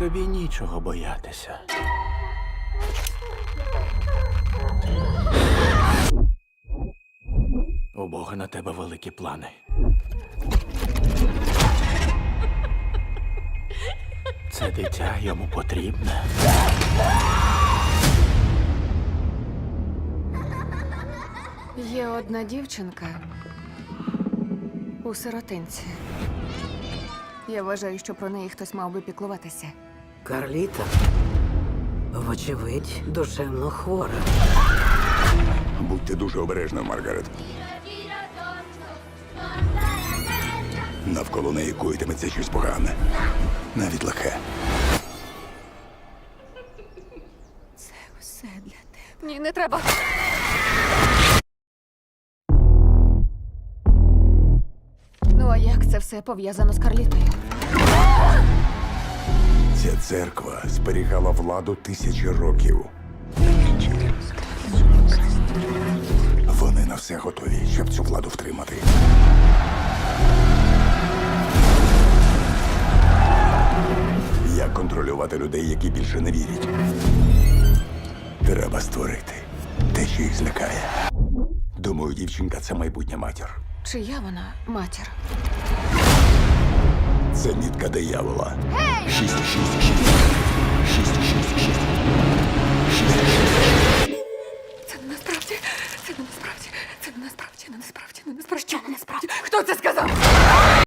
Тобі нічого боятися. У Бога на тебе великі плани. Це дитя йому потрібне. Є одна дівчинка у сиротинці. Я вважаю, що про неї хтось мав би піклуватися. Карліта, вочевидь, душевно хвора. Будьте дуже обережною, Маргарет. Навколо неї коїтиметься щось погане. Навіть лихе. Все для тебе. Ні, не треба. Ну, а як це все пов'язано з Карлітою? Ця церква зберігала владу тисячі років. Вони на все готові, щоб цю владу втримати. Як контролювати людей, які більше не вірять? Треба створити те, що їх злякає. Думаю, дівчинка це майбутня матір. Чия вона матір? Це нітка диявола. Шість, шість, шість. Шість, шість, шість. Шість, шість. Це не насправді. Це не насправді. Це не насправді. Не насправді. Не насправді. Що не насправді? Хто це сказав?